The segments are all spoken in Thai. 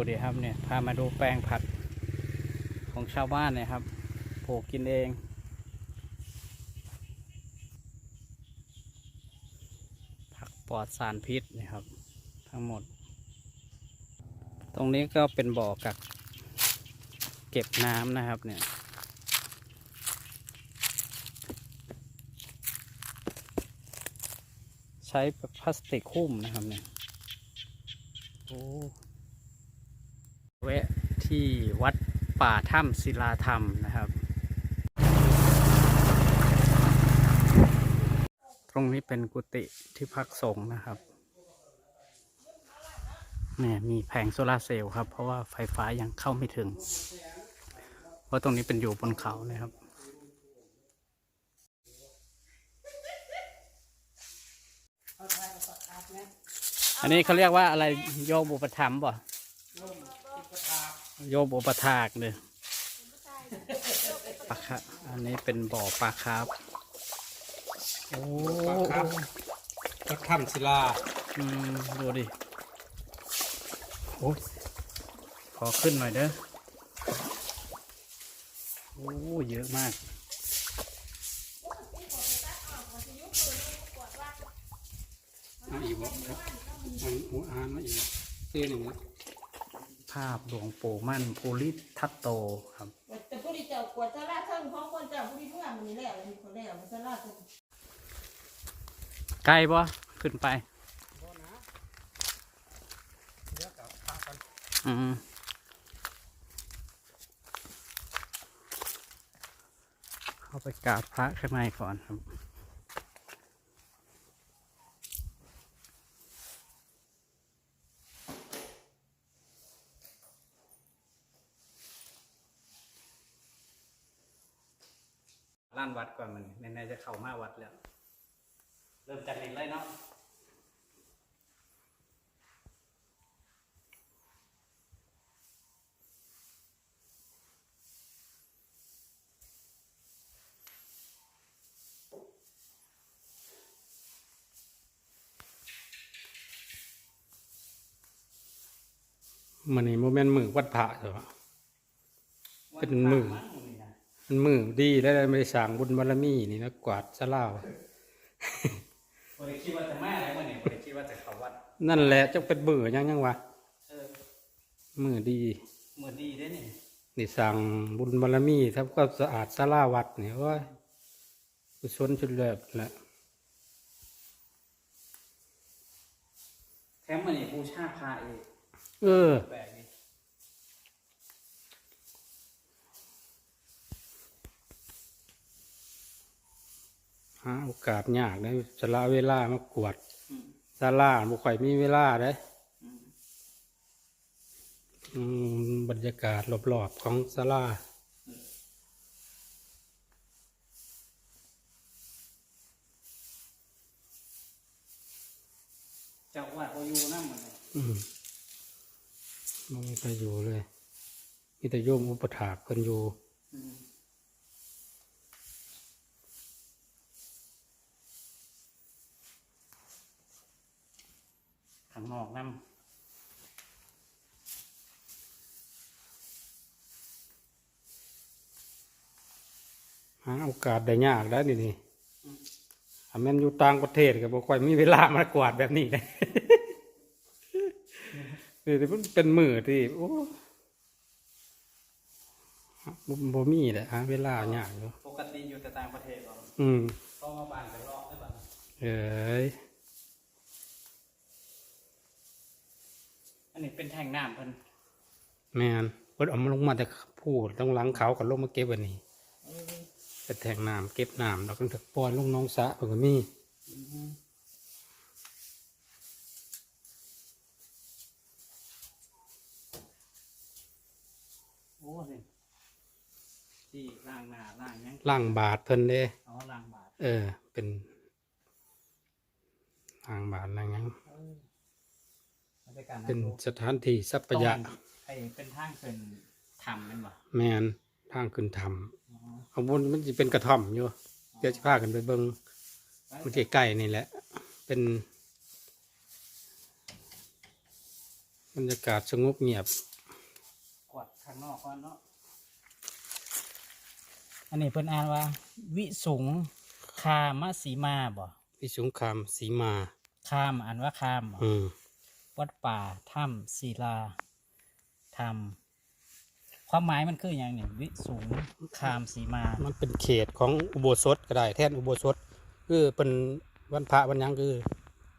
ดูดิครับเนี่ยพามาดูแปลงผักของชาวบ้านเนี่ยครับปลูกกินเองผักปลอดสารพิษนี่ยครับ ทั้งหมด ตรงนี้ก็เป็นบ่อกักเก็บน้ำนะครับเนี่ยใช้พลาสติกหุ้มนะครับเนี่ยโอ้ แวะที่วัดป่าถ้ำศิลาธรรมนะครับ ตรงนี้เป็นกุฏิที่พักสงฆ์นะครับเนี่ยมีแผงโซลาร์เซลล์ครับ เพราะว่าไฟฟ้ายังเข้าไม่ถึง เพราะตรงนี้เป็นอยู่บนเขานะครับ อันนี้เขาเรียกว่าอะไรโยบุปถัมภ์ป่ โยบุปถากเลยปลาครับอันนี้เป็นบ่อปลาครับ โอ้ปลาครับพระถ้ำศิลา อืมดูดิโอ้ยขอขึ้นหน่อยเด้อ โอ้เยอะมากมาอีกบ่มันหัวอานมาอีกเตี้ยหนึ่งนะ ภาพหลวงปู่มั่นภูริทัตโตครับแต่ผู้ที่เจ้ากวดสลาเทิงของคนเจ้าผู้ที่เมื่อมันนี่แหละมีคนแล้วมันสลาเทิงไกลปะขึ้นไปเดี๋ยวกับพากันอืมเข้าไปกราบพระข้างในก่อนครับ ล้านวัดก่อนมันแน่ๆจะเข้ามาวัดแล้ว เริ่มจากนี้เลยเนาะมันนี่โมเมนต์มือวัดพระใช่ปะเป็นหมื่น มันมือดีแล้วไม่ได้สั่งบุญบารมีนี่นะกวาดสลาวบริคิดว่าจะมาอะไรมาเนี่ยบริคิดว่าจะเข้าวัด นั่นแหละจะเป็นมือยังยังวะเออมือดีเหมือนดีได้เนี่ยนี่สั่งบุญบารมีทำความสะอาดสลาวัดนี่ว่ากุศลชุดเลิศแหละแถมมันนี่บูชาพระเองเออ แปลกดี หา โอกาสยากได้สละเวลามากวดอืมสลาบุค่อยมีเวลาได้อืมอืมบรรยากาศรอบๆของสลาเจ้าวัดเขาอยู่นั่นเหมือนกันอืมมันมีใครอยู่เลยมีแต่โยมอุปถากกันอยู่ ข้างนอกนั่นหาโอกาสได้ยากได้นี่นี่ถ้าแม่นอยู่ต่างประเทศก็บ่ค่อยมีเวลามากวาดแบบนี้เลยนี่มันเป็นมือที่โอ้บ่บ่มีแหละฮะเวลายากอยู่ปกติอยู่แต่ต่างประเทศเหรออืมต้องมาบ้านกันรอบได้ป่ะเอ้ย อันนี้เป็นแทงน้ำเพิ่นแม่นเพิ่นเอามาลงมาแต่พูดต้องหลังเขาก็ลงมาเก็บวันนี้ไปแทงน้ำเก็บน้ำแล้วก็ถึกปล่อยลงหน้องสระเพิ่นก็มีโอ้นี่ที่ล่างหน้าล่างหยังล่างบาทเพิ่นเด้เอาล่างบาทเออ เป็นล่างบาทอะไรงั้นบรรยา กาศเป็นสถานที่สัพยะไอ้เป็นทางเป็นทำแมันบ่แมนทางขึ้นทำเอาบนมันจะเป็นกระท่อมอยู่เดี๋ยวจะพากันไปเบิงมันใกล้ๆนี่แหละ เป็นบรรยากาศสงบเงียบกวาดข้างนอกก่อนเนาะอันนี้เพิ่นอ่านว่า วิสุงคามสีมาบ่พิสุงคามสีมา คามอ่านว่าคามบ่อืม วัดป่าถ้ำศิลาธรรม ความหมายมันคืออย่างหนึ่งวิสุงคามสีมา มันเป็นเขตของอุโบสถก็ได้ แท่นอุโบสถคือเป็นวันพระวันหยังคือ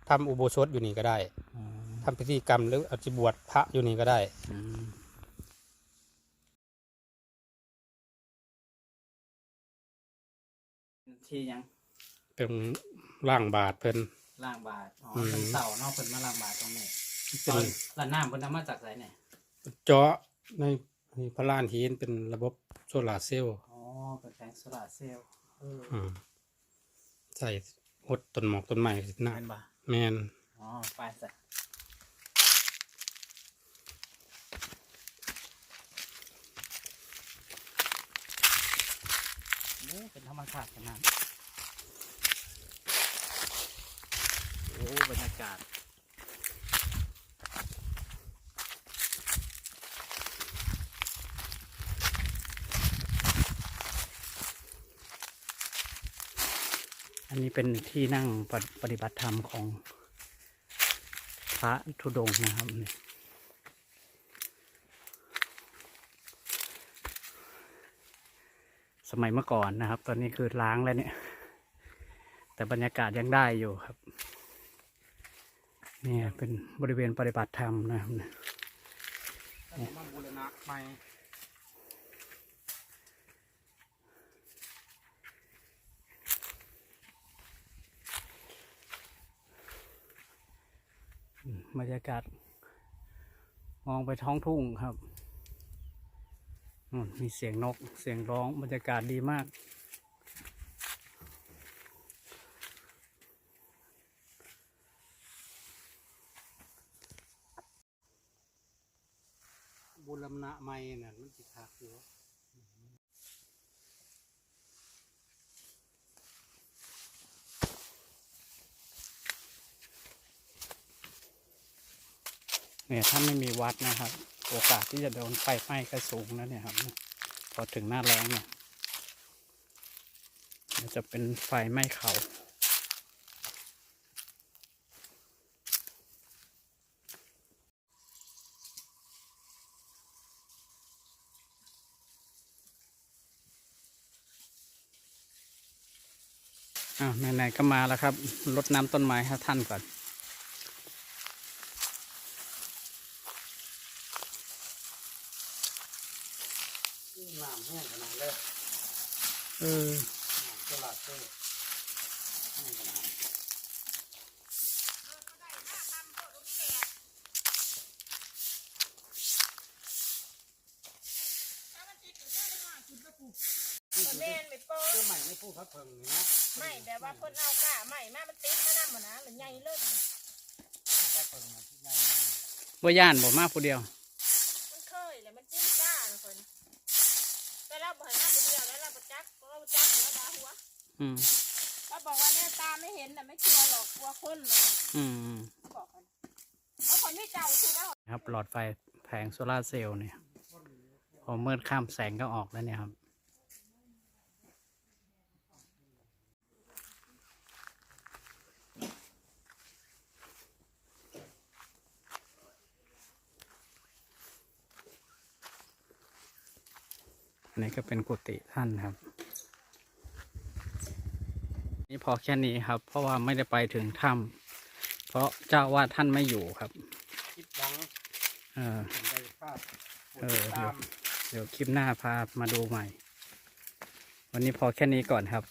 ทำอุโบสถอยู่นี่ก็ได้อืมทำพิธีกรรมหรืออาจจะบวชพระอยู่นี่ก็ได้อืมที่ยังเป็นร่างบาทเพิ่น ล่างบาทอ๋ออืมเป็นเสาเนอกเป็นมาล่างบาทตรงนี้ เป็นแล้วน้ำเป็นน้ำมาจากไหนเนี่ยเจาะในในพระลานหินเป็นระบบโซลาร์เซลล์อ๋อเป็นแผงโซลาร์เซลล์เอออืมใส่หดต้นหมอกต้นไม้นะเป็นบ่าแมนอ๋อไปสิโอ้เป็นธรรมชาติขนาดโอ้บรรยากาศ นี้เป็นที่นั่งปฏิปฏิบัติธรรมของพระธุดงค์นะครับสมัยเมื่อก่อนนะครับ ตอนนี้คือล้างแล้วเนี่ย แต่บรรยากาศยังได้อยู่ครับ เนี่ยเป็นบริเวณปฏิบัติธรรมนะครับมันบูรณะใหม่ บรรยากาศ มองไปท้องทุ่งครับมีเสียงนกเสียงร้องบรรยากาศดีมากบูรณะใหม่น่ะมันสิคักอยู่ เนี่ยถ้าไม่มีวัดนะครับ โอกาสที่จะโดนไฟไหม้ก็สูงนะเนี่ยครับ พอถึงหน้าแรงเนี่ยมันจะเป็นไฟไหม้เขาอ้าวไหนๆก็มาแล้วครับรดน้ำต้นไม้ให้ท่านก่อน น้ำแห้งขนาดเลยเออน้ำโซลาร์เซลล์แห้งขนาดคนเล่นไม่เปิดก็ใหม่ไม่พูดพระเพิงนี่นะไม่แต่ว่าคนเอาก้าไม่มามันติดมานั่นหมดนะหรือไงเลิศพระเพิงนะที่ได้บ่ย่านบ่มาผู้เดียว มันเคยเลยมันจิ้มก้าคนแต่ เราบอกให้มาคนเดียวแล้วเราประจักเราประจักแล้วดาหัวอืมเราบอกว่าเนี่ยตาไม่เห็นแต่ไม่กลัวหรอกกลัวคนเลยอืมบอกกันเอาคนที่เจ้าคือแล้วครับหลอดไฟแผงโซลาร์เซลล์เนี่ยพอมืดข้ามแสงก็ออกแล้วเนี่ยครับ นนี้ก็เป็นกุฏิท่านครับ นี่พอแค่นี้ครับ เพราะว่าไม่ได้ไปถึงถ้ำเพราะเจ้าว่าท่านไม่อยู่ครับคลิปหลังเออผมได้ภาพเออตามเดี๋ยวคลิปหน้าพามาดูใหม่ วันนี้พอแค่นี้ก่อนครับ